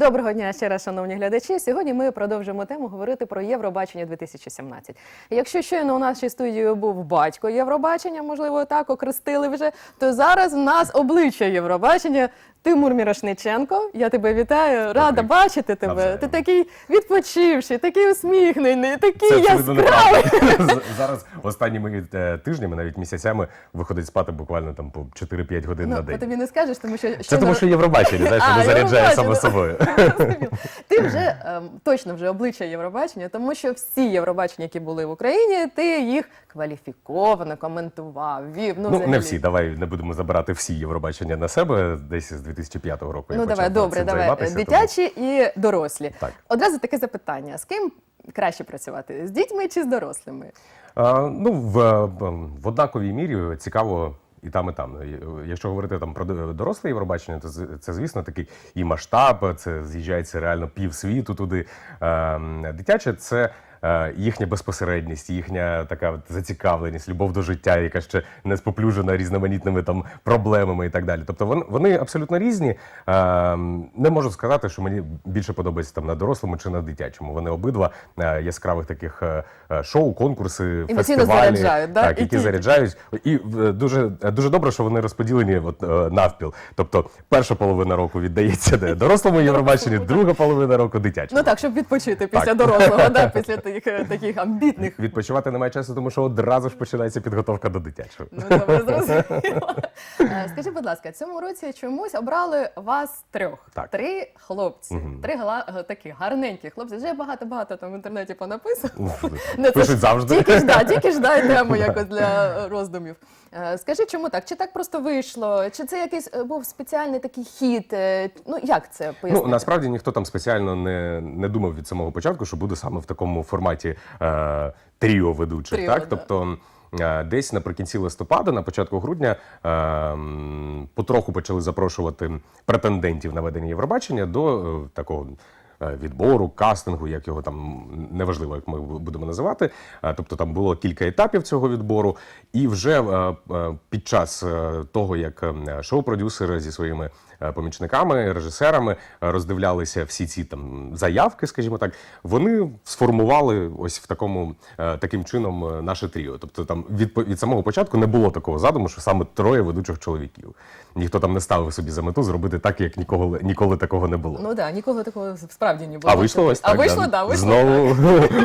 Доброго дня ще раз, шановні глядачі. Сьогодні ми продовжимо тему говорити про Євробачення 2017. Якщо щойно у нашій студії був батько Євробачення, можливо, так окрестили вже, то зараз в нас обличчя Євробачення. Тимур Мірошниченко, я тебе вітаю, рада Добрий. бачити тебе. Навзаєм. Ти такий відпочивший, такий усміхнений, такий Це яскравий. Зараз останніми е, тижнями, навіть місяцями, виходить спати буквально там по 4-5 годин Ну, на день. тобі не скажеш, тому що Це тому, що Євробачення, знаєш, воно заряджає само собою. Ти вже ем, точно вже обличчя Євробачення, тому що всі Євробачення, які були в Україні, ти їх кваліфіковано коментував, вів. Ну, Ну, не всі, давай не будемо забирати всі Євробачення на себе. Десь з 2005 року я Ну давай, почав добре, цим давай. займатися, тому- Дитячі і дорослі. Так. Одразу таке запитання: з ким краще працювати? З дітьми чи з дорослими? А, ну, в, е, в однаковій мірі цікаво. І там, і там. Е, Якщо говорити там про доросле Євробачення, то це, звісно, такий і масштаб, це з'їжджається реально півсвіту туди. Ем, Дитяче це е, їхня безпосередність, їхня така от зацікавленість, любов до життя, яка ще не споплюжена різноманітними там проблемами і так далі. Тобто вони, вони абсолютно різні. Ем, Не можу сказати, що мені більше подобається там на дорослому чи на дитячому. Вони обидва е, яскравих таких е, е, шоу, конкурси, Емоційно фестивалі, заряджають, да? так, які заряджають. І е, дуже дуже добре, що вони розподілені от, е, навпіл. Тобто, перша половина року віддається дорослому Євробаченню, друга половина року дитячому. Ну так, щоб відпочити після Так. дорослого, да, після тих е, таких амбітних. Відпочивати немає часу, тому що одразу ж починається підготовка до дитячого. Ну, добре, зрозуміло. Е, Скажіть, будь ласка, цьому році чомусь обрали вас трьох. Так. Три хлопці, три гла- такі гарненькі хлопці. Вже багато-багато там в інтернеті понаписано. Пишуть завжди. Тільки ж да, тільки ж дай тему якось для е, роздумів. Е, Скажи, чому так? Чи так просто вийшло? Чи це якийсь е, був спеціальний такий хід? Е, Ну як це пояснити? Ну насправді ніхто там спеціально не, не думав від самого початку, що буде саме в такому форматі е, тріо ведучих. Тріо, так, да. тобто. е, Десь наприкінці листопада, на початку грудня, е, потроху почали запрошувати претендентів на ведення Євробачення до е, такого е, відбору, кастингу, як його там неважливо, як ми будемо називати. Тобто там було кілька етапів цього відбору, і вже під час того, як е, шоу-продюсери зі своїми помічниками, режисерами е, роздивлялися всі ці там заявки, скажімо так, вони сформували ось в такому е, таким чином е, наше тріо. Тобто там від, від самого початку не було такого задуму, що саме троє ведучих чоловіків. Ніхто там не ставив собі за мету зробити так, як ніколи ніколи такого не було. Ну так, да, нікого такого справді не було. а вийшло ось так. А вийшло, да, вийшло. Знову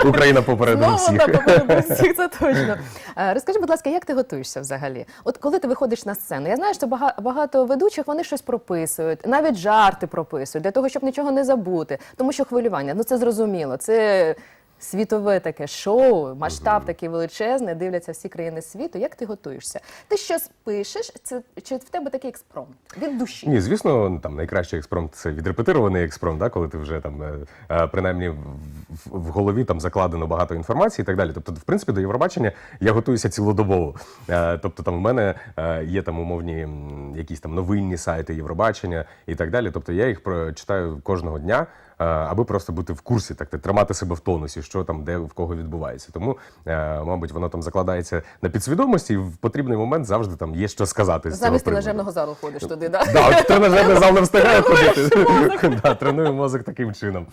Україна попередила Знову всіх. да, попереду всіх, це точно. Е, Розкажи, будь ласка, як ти готуєшся взагалі? От коли ти виходиш на сцену, я знаю, що багато ведучих вони щось прописують, навіть жарти прописують для того, щоб нічого не забути. Тому що хвилювання, ну це зрозуміло. Це світове таке шоу, масштаб такий величезний, дивляться всі країни світу. Як ти готуєшся? Ти щось пишеш? Це чи в тебе такий експромт від душі? Ні, звісно, там найкращий експромт це відрепетирований експромт, да, коли ти вже там е, е, принаймні в, в- в голові там закладено багато інформації і так далі. Тобто, в принципі, до Євробачення я готуюся цілодобово. Е, Тобто, там в мене е, є там умовні якісь там новинні сайти Євробачення і так далі. Тобто я їх прочитаю кожного дня. Е, Аби просто бути в курсі, так тримати себе в тонусі, що там, де в кого відбувається. Тому, е, мабуть, воно там закладається на підсвідомості, і в потрібний момент завжди там є що сказати. Замість тренажерного залу ходиш туди, да? Да, тренажерний зал не встигає ходити. Тренуємо мозок таким чином.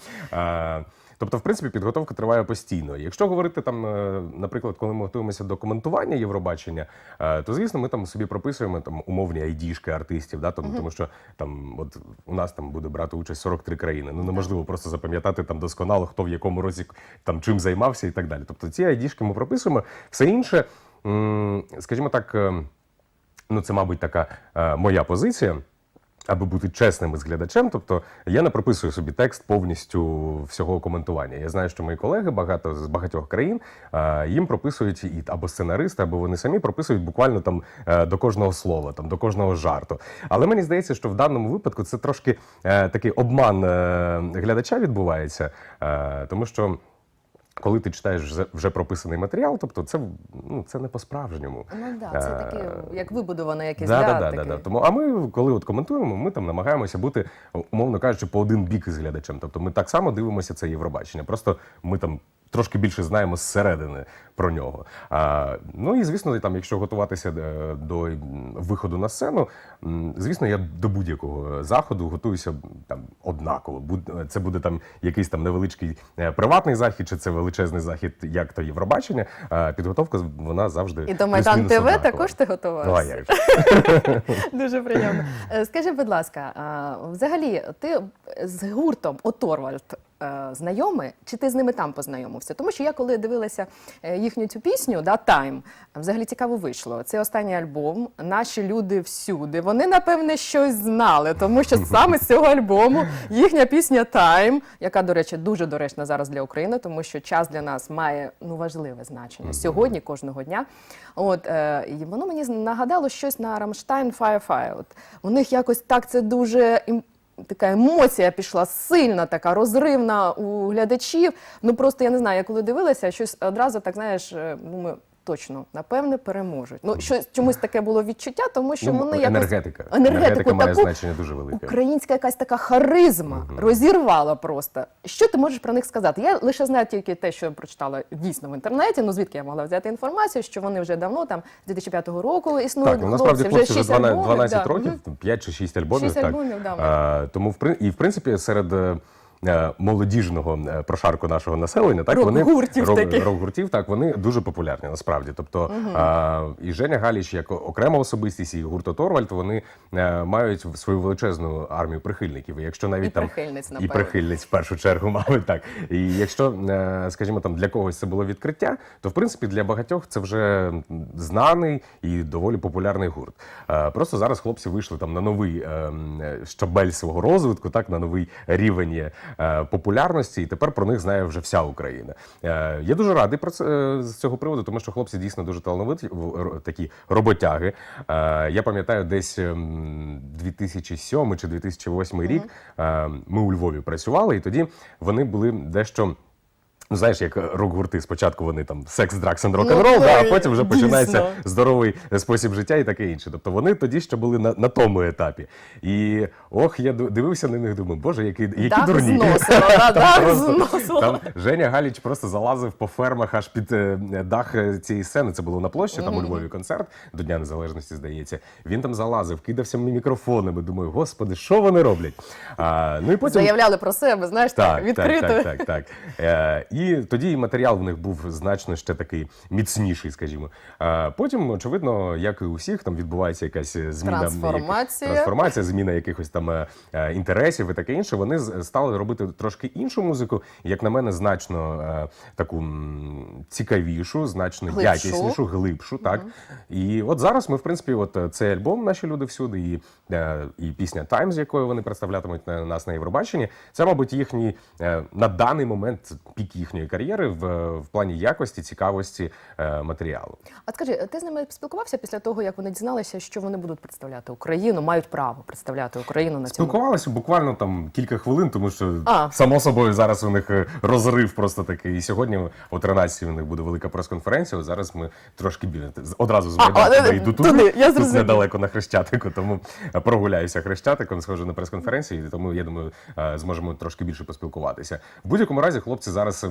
Тобто, в принципі, підготовка триває постійно. Якщо говорити там, е, наприклад, коли ми готуємося до коментування Євробачення, е, то звісно, ми там собі прописуємо там умовні айдішки артистів, да, тому, тому що там от у нас там буде брати участь 43 країни. Ну неможливо просто запам'ятати там досконало, хто в якому році там чим займався і так далі. Тобто ці айдішки ми прописуємо. Все інше, скажімо так. е, Ну, це, мабуть, така моя позиція. Аби бути чесним із глядачем, тобто я не прописую собі текст повністю всього коментування. Я знаю, що мої колеги багато з багатьох країн е, їм прописують і або сценаристи, або вони самі прописують буквально там е, до кожного слова, там до кожного жарту. Але мені здається, що в даному випадку це трошки е, такий обман глядача відбувається, тому що. Коли ти читаєш вже, прописаний матеріал, тобто це ну це не по-справжньому. Ну да, це Е, таке, як вибудоване якесь Да, да, да, да, да. Тому, а ми, коли от коментуємо, ми там намагаємося бути, умовно кажучи, по один бік із глядачем. Тобто ми так само дивимося це Євробачення. Просто ми там трошки більше знаємо зсередини про нього. А, ну і звісно, там, якщо готуватися е, до виходу на сцену, звісно, я до будь-якого заходу готуюся там однаково. Це буде там якийсь там невеличкий е, приватний захід, чи це величезний захід, як то Євробачення. е, Підготовка вона завжди І до Майдан ТВ однакова. також ти готувався? Ну, а? Дуже приємно. Е, Скажи, будь ласка, взагалі, ти з гуртом Оторвальд е, знайомий, чи ти з ними там познайомився? Тому що я коли дивилася е, їхню цю пісню, да, Time, взагалі цікаво вийшло. Це останній альбом. Наші люди всюди. Вони, напевне, щось знали, тому що саме з цього альбому їхня пісня Time, яка, до речі, дуже доречна зараз для України, тому що час для нас має ну важливе значення сьогодні, кожного дня. От е, і воно мені нагадало щось на Рамштайн Firefly. От у них якось так це дуже така емоція пішла сильна, така розривна у глядачів. Ну просто я не знаю, я коли дивилася, щось одразу так знаєш, е, думаю. Точно, напевне, переможуть. Ну, щось чомусь таке було відчуття, тому що Ну, вони якось енергетика. енергетику має таку значення дуже велике. Українська якась така харизма розірвала просто. Що ти можеш про них сказати? Я лише знаю тільки те, що прочитала дійсно в інтернеті. Ну звідки я могла взяти інформацію, що вони вже давно там з 2005 року існують. Так, ну насправді хлопці вже шість 12, альбомів, 12 да. років, Мгм. 5 чи 6 альбомів. Шість так. альбомів, да, а, тому в і в принципі серед. Е, Молодіжного е, прошарку нашого населення, так вони Рок-гуртів рок- таких. рок-гуртів, так вони дуже популярні насправді. Тобто а, і Женя Галіч, як окрема особистість, і гурт Торвальд, вони е, мають свою величезну армію прихильників. І якщо навіть І там прихильниць, і прихильниць в першу чергу, мабуть, так. І якщо, скажімо, там для когось це було відкриття, то в принципі для багатьох це вже знаний і доволі популярний гурт. Просто зараз хлопці вийшли там на новий е, е, щабель свого розвитку, так на новий рівень популярності, і тепер про них знає вже вся Україна. Е, Я дуже радий про це е, з цього приводу, тому що хлопці дійсно дуже талановиті, такі роботяги. Е, Я пам'ятаю, десь ем, 2007 чи 2008 рік е, ми у Львові працювали, і тоді вони були дещо. Ну, знаєш, як рок-гурти, спочатку вони там секс, дракс and рок-н-рол, Ну, а потім вже починається здоровий спосіб життя і таке інше. Тобто вони тоді ще були на, на тому етапі. І ох, я дивився на них, думаю, боже, які, які Дах дурні. зносило, да, дах просто- зносило. Там Женя Галіч просто залазив по фермах аж під е, дах е, цієї сцени. Це було на площі, там у Львові концерт до Дня Незалежності, здається. Він там залазив, кидався мікрофонами. Думаю, господи, що вони роблять? А, ну і потім Заявляли про себе, знаєш, так, так, відкрито. Так, так, так, так. Е, і тоді і матеріал в них був значно ще такий міцніший, скажімо. Е, потім, очевидно, як і у всіх, там відбувається якась зміна Трансформація. яких- трансформація, зміна якихось там е, е, інтересів і таке інше. Вони стали робити трошки іншу музику, як на мене, значно е, таку цікавішу, значно Глибшу. якіснішу, глибшу. Так і от зараз ми, в принципі, от цей альбом наші люди всюди, і, і пісня з якою вони представлятимуть на нас на Євробаченні. Це, мабуть, їхній на даний момент пік їхньої кар'єри в, в плані якості, цікавості е, матеріалу. А скажи, ти з ними спілкувався після того, як вони дізналися, що вони будуть представляти Україну, мають право представляти Україну на цьому? Спілкувалися буквально там кілька хвилин, тому що А. само собою зараз у них е, розрив просто такий. І сьогодні о 13 у них буде велика прес-конференція. Зараз ми трошки біля одразу з Майдану йду туди, туди. я тут недалеко на Хрещатику, тому е, прогуляюся Хрещатиком, схожу на прес-конференцію, тому я думаю, е, зможемо трошки більше поспілкуватися. В будь-якому разі, хлопці зараз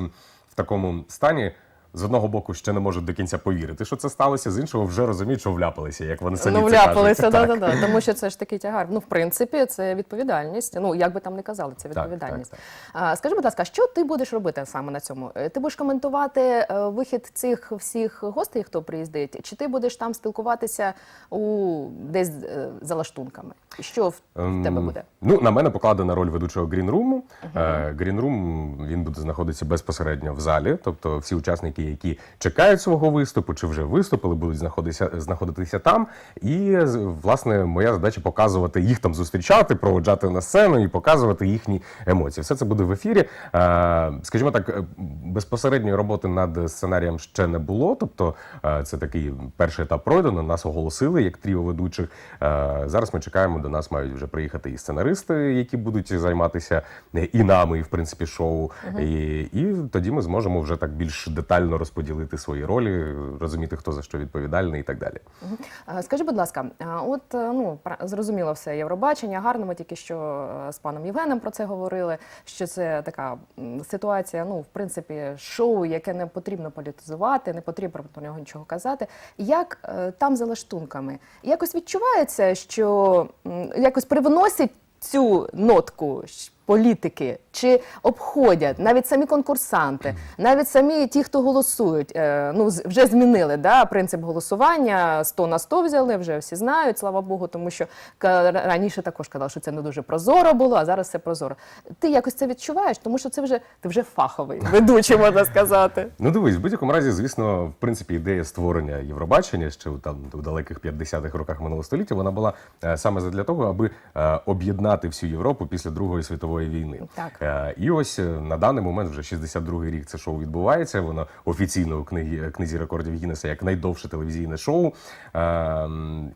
в такому стані. З одного боку ще не можуть до кінця повірити, що це сталося, з іншого вже розуміють, що вляпалися, як вони самі ну, це кажуть. вляпалися, да, да, да. Тому що це ж такий тягар. Ну, в принципі, це відповідальність. Ну, як би там не казали, це Так, відповідальність. так, А, скажи, будь ласка, що ти будеш робити саме на цьому? Е, Ти будеш коментувати е, вихід цих всіх гостей, хто приїздить, чи ти будеш там спілкуватися у десь е, за лаштунками? Що в, в тебе Ем, буде? Ну, на мене покладена роль ведучого грінруму. Грінрум він буде знаходитися безпосередньо в залі. Тобто всі учасники, які чекають свого виступу, чи вже виступили, будуть знаходитися, знаходитися там. І власне моя задача показувати їх там зустрічати, проводжати на сцену і показувати їхні емоції. Все це буде в ефірі. Е, Скажімо так, е, безпосередньої роботи над сценарієм ще не було. Тобто, е, це такий перший етап пройдено. Нас оголосили як тріо ведучих. Е, Зараз ми чекаємо. До нас мають вже приїхати і сценаристи, які будуть займатися е, і нами, і в принципі шоу. І, і тоді ми зможемо вже так більш детально розподілити свої ролі, розуміти, хто за що відповідальний і так далі. Е, Скажи, будь ласка, от е, ну зрозуміло все Євробачення, гарно. Ми тільки що е, з паном Євгеном про це говорили. Що це така ситуація, ну в принципі, шоу, яке не потрібно політизувати, не потрібно про нього нічого казати. Як там за лаштунками? Якось відчувається, що якось привносять цю нотку політики, чи обходять навіть самі конкурсанти, навіть самі ті, хто голосують, е, ну вже змінили да, принцип голосування 100 на 100 взяли, вже всі знають, слава Богу, тому що раніше також казали, що це не дуже прозоро було, а зараз все прозоро. Ти якось це відчуваєш, тому що це вже ти вже фаховий ведучий, можна сказати. Ну дивись, в будь-якому разі, звісно, в принципі, ідея створення Євробачення ще там у далеких 50-х роках минулого століття, вона була е, саме для того, аби е, об'єднати всю Європу після Другої світової війни. Так. Е, і ось е, на даний момент, вже 62-й рік, це шоу відбувається. Воно офіційно у книгі книзі рекордів Гіннеса як найдовше телевізійне шоу. Е,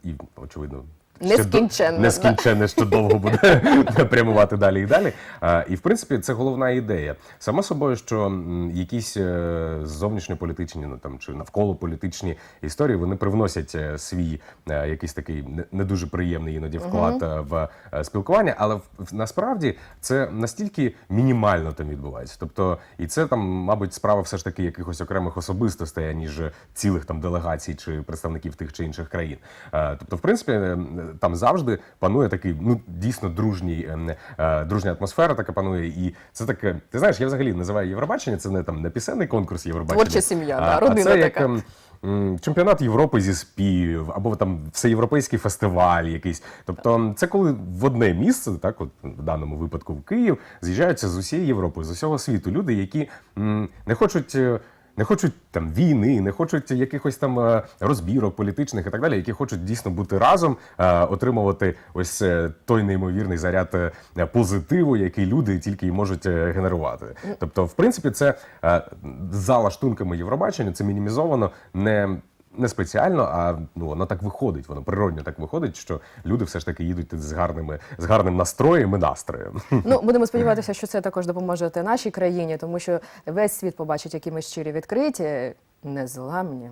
і очевидно. Ще Нескінченне. Нескінченне, що довго буде прямувати далі і далі. І в принципі це головна ідея. Само собою, що якісь е, зовнішньополітичні, ну там чи навколополітичні історії вони привносять е, свій е, якийсь такий не- дуже приємний іноді вклад в спілкування, але насправді це настільки мінімально там відбувається. Тобто, і це там, мабуть, справа все ж таки якихось окремих особистостей, аніж цілих там делегацій чи представників тих чи інших країн. Тобто, в принципі, там завжди панує такий ну дійсно дружній е, е, дружня атмосфера, така панує. І це таке. Ти знаєш, я взагалі називаю Євробачення. Це не там не пісенний конкурс Євробачення. Творча сім'я, а, да, а це як, така. ем, м, Чемпіонат Європи зі співів, або там всеєвропейський фестиваль якийсь. Тобто, це коли в одне місце, так от в даному випадку в Київ, з'їжджаються з усієї Європи, з усього світу люди, які м, не хочуть. Не хочуть там війни, не хочуть якихось там е, розбірок політичних і так далі, які хочуть дійсно бути разом, е, отримувати ось е, той неймовірний заряд позитиву, який люди тільки й можуть генерувати. Тобто, в принципі, це за лаштунками Євробачення, це мінімізовано не. Не спеціально, а ну воно так виходить, воно природньо так виходить, що люди все ж таки їдуть з гарними з гарним настроєм і настроєм. Ну, будемо сподіватися, що це також допоможе нашій країні, тому що весь світ побачить, які ми щирі відкриті, незламні.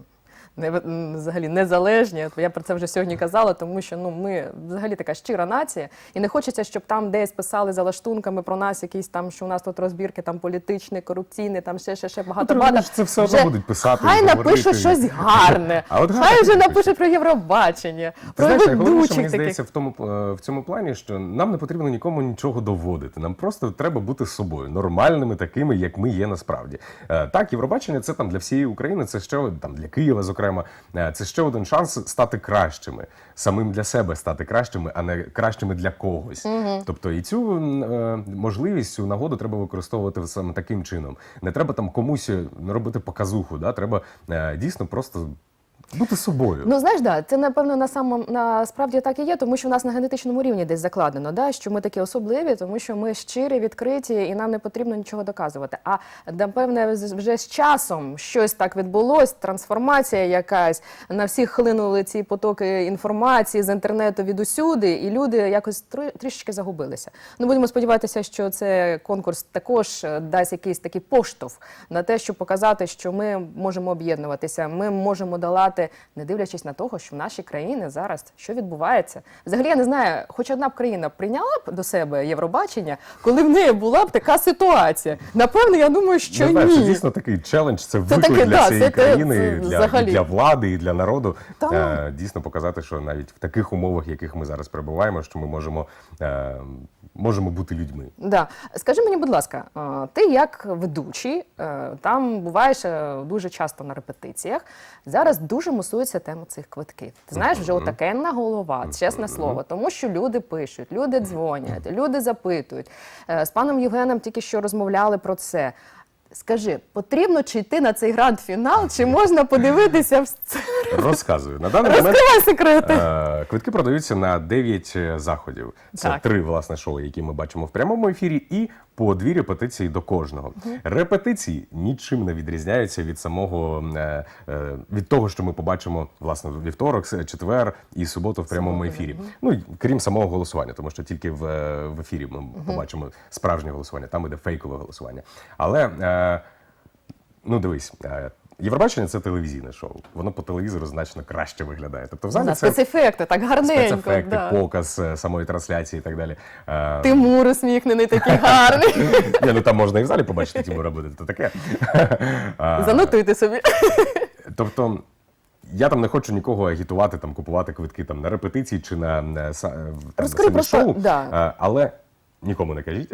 Не, взагалі незалежні. Я про це вже сьогодні казала, тому що ну ми взагалі така щира нація, і не хочеться, щоб там десь писали за лаштунками про нас якісь там, що у нас тут розбірки там політичні, корупційні, там ще ще ще багато багато. це все одно будуть писати, Хай напишуть щось гарне. А от хай вже напишуть про Євробачення, про ведучих мені здається, в тому е, в цьому плані, що нам не потрібно нікому нічого доводити. Нам просто треба бути собою, нормальними, такими, як ми є насправді. Е, Так, Євробачення це там для всієї України, це ще там для Києва, зокрема, е, це ще один шанс стати кращими, самим для себе стати кращими, а не кращими для когось. Тобто і цю е, можливість, цю нагоду треба використовувати саме таким чином. Не треба там комусь е, робити показуху, да? треба дійсно просто. Бути собою. Ну знаєш, да, це напевно на самому насправді так і є, тому що в нас на генетичному рівні десь закладено, да, що ми такі особливі, тому що ми щирі, відкриті, і нам не потрібно нічого доказувати. А напевне, вже з часом щось так відбулось, трансформація якась на всіх хлинули ці потоки інформації з інтернету від усюди, і люди якось трішечки загубилися. Ну будемо сподіватися, що це конкурс також е, дасть якийсь такий поштовх на те, щоб показати, що ми можемо об'єднуватися, ми можемо долати, не дивлячись на того, що в нашій країні зараз що відбувається. Взагалі, я не знаю, хоч одна б країна прийняла б до себе Євробачення, коли в неї була б така ситуація. Напевно, я думаю, що Не знаю, це дійсно такий челендж, це виклик таке, для да, всієї це- це- країни, це для, взагалі. для влади, і для народу. Та ну. Е, дійсно показати, що навіть в таких умовах, в яких ми зараз перебуваємо, що ми можемо, е, можемо бути людьми. Да. Скажи мені, будь ласка, ти як ведучий, е, там буваєш е, дуже часто на репетиціях. Зараз дуже мусується тема цих квитків. Ти знаєш, вже отакенна голова, чесне слово, тому що люди пишуть, люди дзвонять, люди запитують. Е, З паном Євгеном тільки що розмовляли про це. Скажи, потрібно чи йти на цей гранд-фінал, чи можна подивитися в це? Розказую. На даний момент секрети. е, квитки продаються на 9 заходів. Це Так. три власне шоу, які ми бачимо в прямому ефірі, і по дві репетиції до кожного. Репетиції нічим не відрізняються від самого е, е, від того, що ми побачимо власне вівторок, четвер і суботу в прямому ефірі. Ну і крім самого голосування, тому що тільки в, е, в ефірі ми побачимо справжнє голосування, там іде фейкове голосування. Але е, ну дивись. Е, Євробачення це телевізійне шоу. Воно по телевізору значно краще виглядає. Тобто, в залі Да, це спецефекти, так гарненько. спецефекти, Да. показ е, самої трансляції і так далі. Е, Тимур усміхнений, такий гарний. Ні, ну там можна і в залі побачити Тімура буде, то таке. Занотуйте собі. Тобто. Я там не хочу нікого агітувати, там купувати квитки там на репетиції чи на, на, е, на самі просто, шоу. да. Але Нікому не кажіть.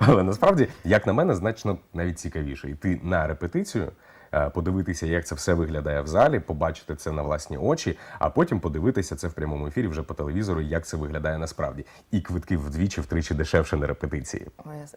Але насправді, як на мене, значно навіть цікавіше йти на репетицію, подивитися, як це все виглядає в залі, побачити це на власні очі, а потім подивитися це в прямому ефірі вже по телевізору, як це виглядає насправді. І квитки вдвічі, втричі дешевше на репетиції.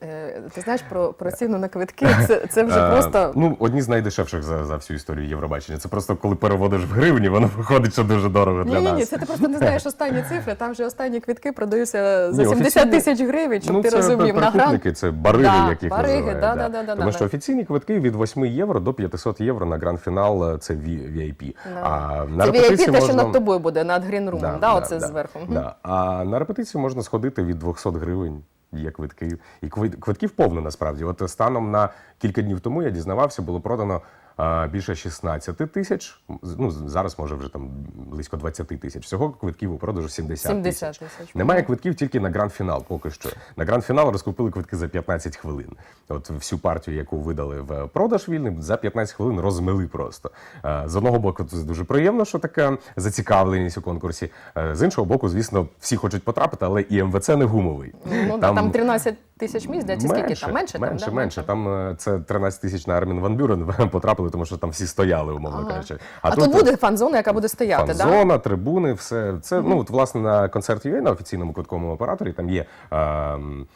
Е, ти знаєш про, про ціну на квитки? Це, це вже Е, просто. ну одні з найдешевших за, за всю історію Євробачення. Це просто коли переводиш в гривні, воно виходить, що дуже дорого для Ні, ні, нас. ні, це ти просто не знаєш останні цифри. Там вже останні квитки продаються за Ні, 70 офіційні- тисяч гривень, щоб ну, ти це розумів. На гран це бариги, Да, яких бариги, називають. да, да, да, да, Тому да. що офіційні квитки від 8 євро до 500 євро на гранд-фінал це ві- VIP. Да. А на Це VIP, те, що над тобою буде, над грінрумом, да, оце зверху. Мгм. Да. А на репетицію можна сходити від 200 гривень. Є квитки. І кви- квитків повно насправді. От станом на кілька днів тому я дізнавався, було продано більше 16 тисяч. Ну, зараз може вже там близько 20 тисяч. Всього квитків у продажу 70, 70 тисяч. Немає квитків тільки на гранд-фінал поки що. На гранд-фінал розкупили квитки за 15 хвилин. От всю партію, яку видали в продаж вільний, за 15 хвилин розмили просто. З одного боку, це дуже приємно, що така зацікавленість у конкурсі. Е, З іншого боку, звісно, всі хочуть потрапити, але і МВЦ не гумовий. Ну, там, там 13 тисяч місць, да, чи скільки там? Менше, менше, там, да? менше. Там е, це 13 тисяч на Армін Ван Бюрен потрапили, тому що там всі стояли, умовно Ага. кажучи. А, тут буде фан-зона, яка буде стояти, так? Фан-зона, трибуни, все це. Ну от власне на концерт UA, на офіційному квитковому операторі там є. ем,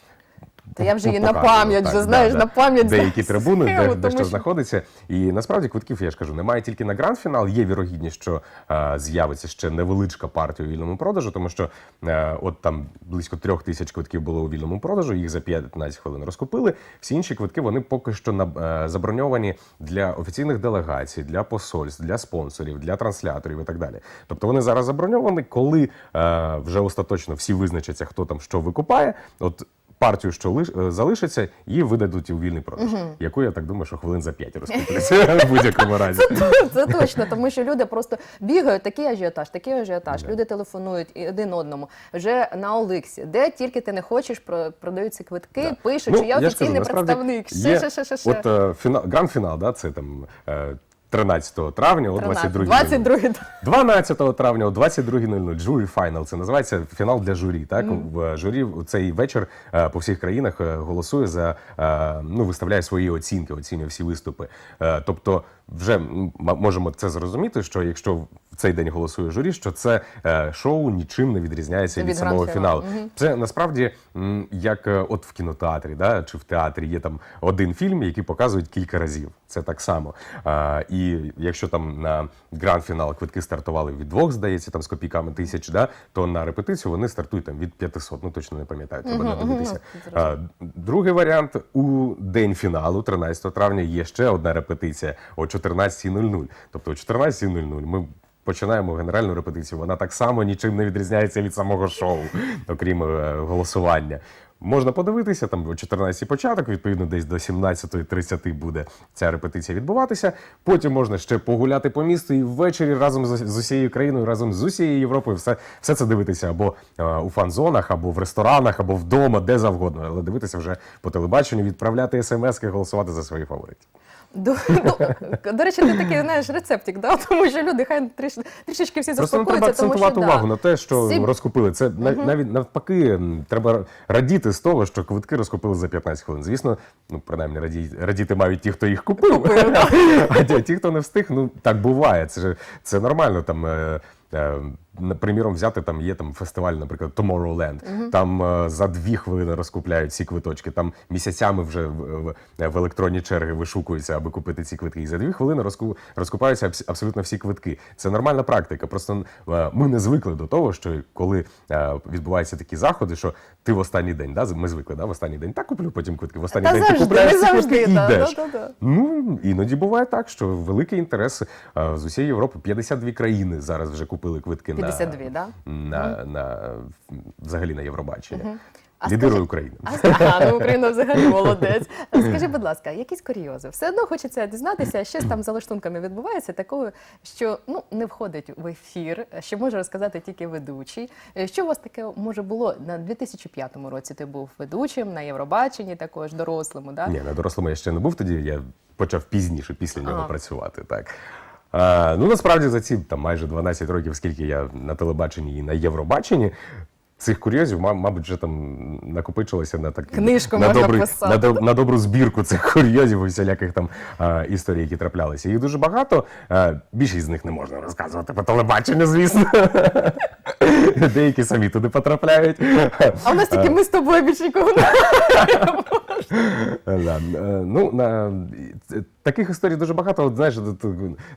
Та я вже її на пам'ять, вже знаєш, на пам'ять. деякі трибуни, де, де що що- знаходиться. І насправді квитків, я ж кажу, немає тільки на гранд-фінал. Є вірогідність, що е, з'явиться ще невеличка партія у вільному продажу, тому що е, от там близько трьох тисяч квитків було у вільному продажу, їх за 15 хвилин розкупили. Всі інші квитки вони поки що на, е, заброньовані для офіційних делегацій, для посольств, для спонсорів, для трансляторів і так далі. Тобто вони зараз заброньовані, коли е, вже остаточно всі визначаться, хто там що викупає. От партію, що лиш, е, залишиться, її видадуть у вільний продаж, яку я так думаю, що хвилин за 5 розкупляться в будь-якому разі. Це точно, тому що люди просто бігають, такий ажіотаж, такий ажіотаж. Люди телефонують один одному. Вже на Оликсі, де тільки ти не хочеш, про- продаються квитки, пишуть, що я Ну, ж кажу, офіційний представник. Ще, є- ще, ще, ще. От е, фінал, гранд-фінал, да, це там е, 13 травня о 22 22 12 травня о 22.00 журі файнал. Це називається фінал для журі. Так в журі цей вечір е, по всіх країнах е, голосує за ну виставляє свої оцінки, оцінює всі виступи. Тобто, вже можемо це зрозуміти, що якщо в цей день голосує журі, що це е, шоу нічим не відрізняється від, Від самого фіналу. Це насправді як е, от в кінотеатрі, да, чи в театрі є там один фільм, який показують кілька разів. Це так само. А, і якщо там на гранд-фінал квитки стартували від двох, здається, там з копійками тисяч, да, то на репетицію вони стартують там від 500. Ну точно не пам'ятаю, треба додивитися. А, другий варіант у день фіналу, 13 травня, є ще одна репетиція о 14.00. Тобто о 14.00 ми починаємо генеральну репетицію. Вона так само нічим не відрізняється від самого шоу, окрім е, голосування. Можна подивитися там о 14 початок, відповідно, десь до 17.30 буде ця репетиція відбуватися. Потім можна ще погуляти по місту і ввечері разом з, усією країною, разом з усією Європою, все, все це дивитися або е, у фан-зонах, або в ресторанах, або вдома, де завгодно. Але дивитися вже по телебаченню, відправляти смски, голосувати за своїх фаворитів. До, ну, до речі, ти такий знаєш рецептик, да? тому що люди хай тріш, трішечки всі Просто не заспокоються, треба тому що акцентувати да, увагу на те, що всі- розкупили. Це на- навіть навпаки м, треба радіти з того, що квитки розкупили за 15 хвилин. Звісно, ну принаймні раді, радіти мають ті, хто їх купив. а ті, ті, хто не встиг, ну так буває. Це ж це нормально. Там е, е, на- приміром, взяти там є там фестиваль, наприклад, Tomorrowland. Там е, за дві хвилини розкупляють ці квиточки. Там місяцями вже в, в, в електронні черги вишукуються, аби купити ці квитки. І за дві хвилини розку, розкупаються абс- абсолютно всі квитки. Це нормальна практика. Просто е, ми не звикли до того, що коли е, відбуваються такі заходи, що ти в останній день, да, ми звикли, да, в останній день так куплю, потім квитки. В останній Та день завжди, ти купляєш ці завжди, квитки і да, йдеш. да, да, да. Ну іноді буває так, що великий інтерес е, з усієї Європи. 52 країни зараз вже купили квитки 52, на, да? на, на взагалі на Євробачення. А Лідирує скажи- Україна. А, ага, ну Україна взагалі молодець. Скажи, будь ласка, якісь курйози? Все одно хочеться дізнатися, що там за лаштунками відбувається, такого, що ну не входить в ефір, що може розказати тільки ведучий. Що у вас таке може було на 2005 році? Ти був ведучим на Євробаченні, також дорослому, да? Ні, на дорослому я ще не був тоді. Я почав пізніше після нього Ага. працювати. Так. Ну насправді за ці там майже 12 років, скільки я на телебаченні і на Євробаченні. цих курйозів, мабуть, вже там накопичилося на так Книжку на можна добрий- писати. на, на добру збірку цих курйозів і всіляких там а, історій, які траплялися. Їх дуже багато. А, більшість з них не можна розказувати по телебаченню, звісно. Деякі самі туди потрапляють. А в нас тільки ми з тобою більше нікого не Да. Е, Ну, на, таких історій дуже багато. От, знаєш,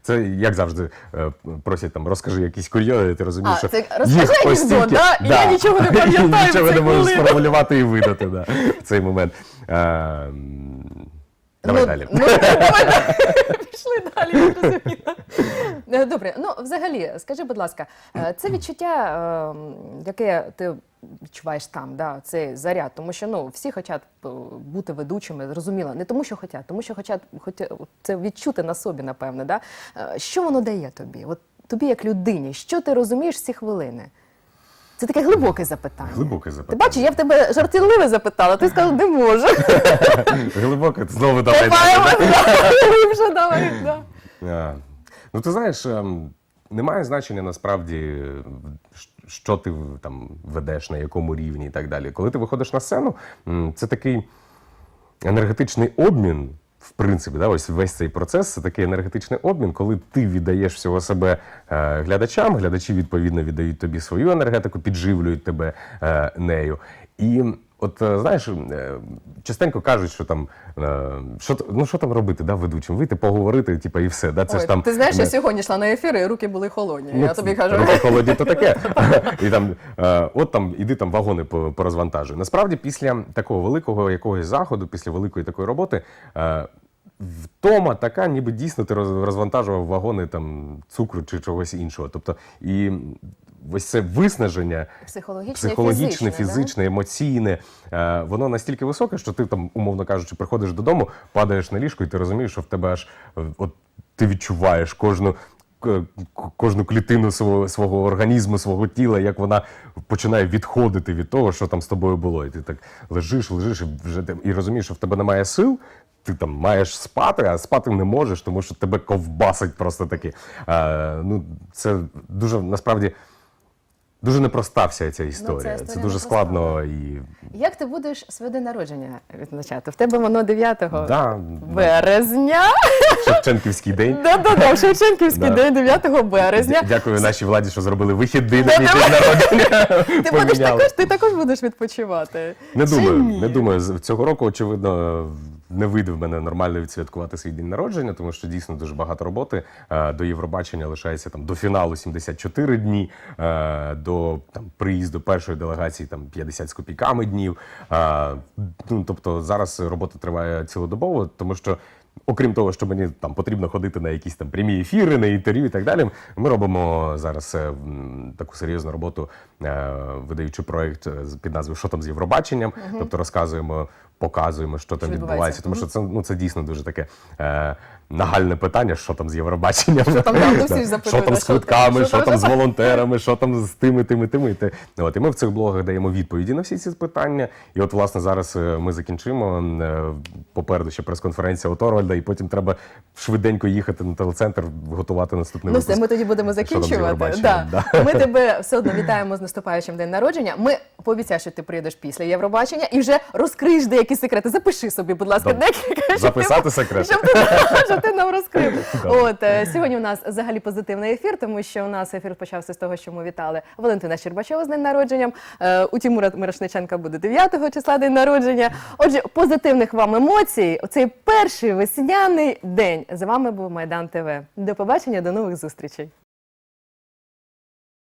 це як завжди е, просять там, розкажи якісь курйози, ти розумієш, А, що це розкажи їх анекдот, постільки- да? І я нічого не пам'ятаю в Нічого не можу сформулювати і видати да, в цей момент. Е, Давай ну, далі. Ну, пішли далі, я зрозуміла. Е, Добре, ну взагалі, скажи, будь ласка, е, це відчуття, е, яке ти відчуваєш там, да, цей заряд, тому що ну всі хочуть е, бути ведучими, зрозуміло, не тому, що хочуть, тому що хочуть, хочуть це відчути на собі, напевне. Да? Що воно дає тобі? От тобі як людині, що ти розумієш ці хвилини? Це таке глибоке запитання. Глибоке Ти запитання. бачиш, я в тебе жартівливе запитала, ти сказав, не можу. Глибоке, знову давай. Копаємо, глибше давай. да. А, Ну, ти знаєш, ем, немає значення насправді, е, що ти в- там ведеш, на якому рівні і так далі. Коли ти виходиш на сцену, м, це такий енергетичний обмін. В принципі, да, ось весь цей процес це такий енергетичний обмін, коли ти віддаєш всього себе е, глядачам, глядачі відповідно віддають тобі свою енергетику, підживлюють тебе е, нею. І от е, знаєш, е, частенько кажуть, що там е, що, ну, що там робити, да, ведучим, вийти, поговорити, типу, і все. Да, це Ой, ж там ти знаєш, не- я сьогодні йшла на ефір, і руки були холодні. Ну, я тобі кажу. Руки холодні, то таке. І там, от там, іди там вагони по- порозвантажуй. Насправді, після такого великого якогось заходу, після великої такої роботи, втома така, ніби дійсно ти розвантажував вагони там цукру чи чогось іншого. Тобто, і ось це виснаження Психологічне, психологічне, фізичне, да? емоційне, е, воно настільки високе, що ти там, умовно кажучи, приходиш додому, падаєш на ліжко, і ти розумієш, що в тебе аж е, от ти відчуваєш кожну. Кожну клітину свого, свого організму, свого тіла, як вона починає відходити від того, що там з тобою було. І ти так лежиш, лежиш, і вже і розумієш, що в тебе немає сил. Ти там маєш спати, а спати не можеш, тому що тебе ковбасить просто таки. А, ну, це дуже насправді дуже непроста вся ця історія. історія це дуже складно і Як ти будеш своє день народження відзначати? В тебе воно 9 да, березня. Шевченківський день. Да-да-да, Шевченківський Да. день 9 березня. Дякую нашій владі, що зробили вихідний на мій день народження. Ти будеш також, ти також будеш відпочивати. Не думаю, не думаю. Цього року, очевидно, не вийде в мене нормально відсвяткувати свій день народження, тому що дійсно дуже багато роботи. Е, До Євробачення лишається там до фіналу 74 дні, е, до там приїзду першої делегації там 50 з копійками днів. Е, Ну тобто зараз робота триває цілодобово, тому що. Окрім того, що мені там потрібно ходити на якісь там прямі ефіри, на інтерв'ю і так далі. Ми робимо зараз е, таку серйозну роботу, е, видаючи проект під назвою Що там з Євробаченням. Тобто розказуємо, показуємо, що там відбувається. Тому що це ну це дійсно дуже таке е, нагальне питання, що там з Євробаченням. Що там, да, що там з квитками, що що там, з волонтерами, що там з тими, тими, тими. Те. От, і ми в цих блогах даємо відповіді на всі ці питання. І от, власне, зараз е, ми закінчимо. е, Попереду ще прес-конференція у Торвальда, і потім треба швиденько їхати на телецентр, готувати наступний Ну випуск. все, ми тоді будемо закінчувати. Євробаченням, Да. Ми тебе все одно вітаємо з наступаючим день народження. Ми пообіцяємо, що ти приїдеш після Євробачення і вже розкриєш деякі секрети. Запиши собі, будь ласка, декілька Записати ти- Щоб ти, нам розкрив. От е, сьогодні у нас взагалі позитивний ефір, тому що у нас ефір почався з того, що ми вітали Валентина Щербачова з днем народженням. Е, У Тімура Мирошниченка буде 9 числа день народження. Отже, позитивних вам емоцій. Оцей перший весняний день. З вами був Майдан ТВ. До побачення, до нових зустрічей.